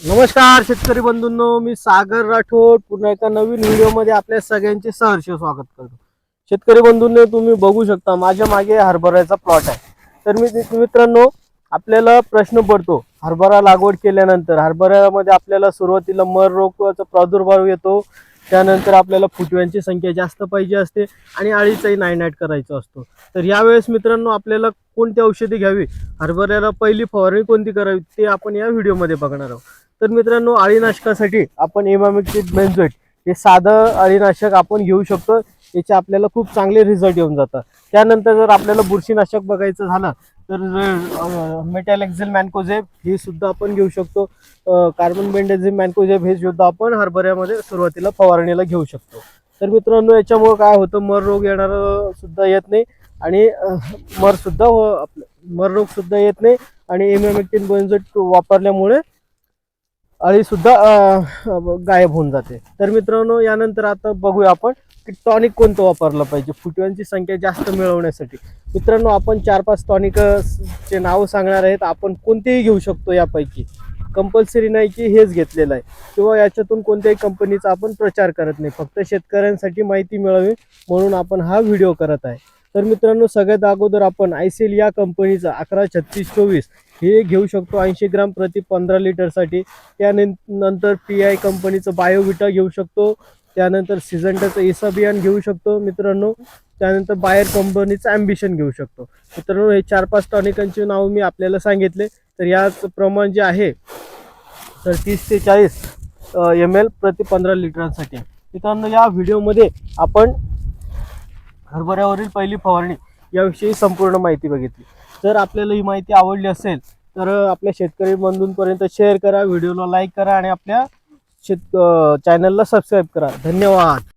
नमस्कार शेतकरी बंधूंनो मी सागर राठोड. पुन्हा एका नवीन व्हिडिओमध्ये आपल्या सगळ्यांचे सहर्ष स्वागत करतो. शेतकरी बंधूंनो तुम्ही बघू शकता माझ्या मागे हरभऱ्याचा प्लॉट आहे. तर मी मित्रांनो आपल्याला प्रश्न पडतो. हरभरा लागवड केल्यानंतर हरभऱ्यामध्ये आपल्याला सुरुवातीला मर रोगाचा प्रादुर्भाव येतो. त्यानंतर आपल्याला फुटव्यांची संख्या जास्त पाहिजे असते आणि अळीचाही नायनाट करायचा असतो. तर यावेळेस मित्रांनो आपल्याला कोणती औषधी घ्यावी? हरभऱ्याला पहिली फवारणी कोणती करावी ते आपण या व्हिडिओमध्ये बघणार आहोत. तर मित्रांनो अळीनाशकासाठी आपण एमामिक्सिड बेन्झोइट हे साधं अळीनाशक आपण घेऊ शकतो. याचे आपल्याला खूप चांगले रिझल्ट येऊन जातात. त्यानंतर जर आपल्याला बुरशीनाशक बघायचं झालं तर मेटॅलेक्झिल मॅनकोझेब हे सुद्धा आपण घेऊ शकतो. कार्बन बेंडेझिम मॅनकोझेब हे सुद्धा आपण हरभऱ्यामध्ये सुरुवातीला फवारणीला घेऊ शकतो. तर मित्रांनो याच्यामुळं काय होतं? मर रोग येणार सुद्धा येत नाही आणि मरसुद्धा मर सुद्धा हो- आपलं मर रोग सुद्धा येत नाही आणि इमॅमेक्टिन बेन्झोइट वापरल्यामुळे अळी सुद्धा गायब होऊन जाते. तर मित्रांनो यानंतर आता बघूया आपण की टॉनिक कोणतं वापरलं पाहिजे. फुटव्यांची संख्या जास्त मिळवण्यासाठी. मित्रांनो आपण चार पाच टॉनिक चे नाव सांगणार आहेत. आपण कोणतेही घेऊ शकतो यापैकी. कंपल्सरी नाही की हेच घेतलेलं आहे. किंवा याच्यातून कोणत्याही कंपनीचा आपण प्रचार करत नाही. फक्त शेतकऱ्यांसाठी माहिती मिळावी म्हणून आपण हा व्हिडिओ करत आहे. तर मित्रांनो सगळ्यात अगोदर आपण आयसेल या कंपनीचा अकरा छत्तीस चोवीस हे घेऊ शकतो ऐंशी ग्राम प्रति पंधरा लिटरसाठी त्यानंतर पी आय कंपनीचं बायोविटा घेऊ शकतो. त्यानंतर सिझंटाचं इसाबियान घेऊ शकतो मित्रांनो. त्यानंतर बायर कंपनीचं ॲम्बिशन घेऊ शकतो. मित्रांनो हे चार पाच टॉनिकांची नाव मी आपल्याला सांगितले. तर याच प्रमाण जे आहे तर तीस ते चाळीस एम एल प्रति पंधरा लिटरांसाठी. मित्रांनो या व्हिडिओमध्ये आपण हरभऱ्यावरील पहिली फवारणी याविषयी संपूर्ण माहिती बघितली. जर आपल्याला ही माहिती आवडली असेल तर आपल्या शेतकरी बंधूंपर्यंत शेअर करा व्हिडिओला लाईक करा आणि आपल्या शेत चॅनलला सबस्क्राईब करा. धन्यवाद.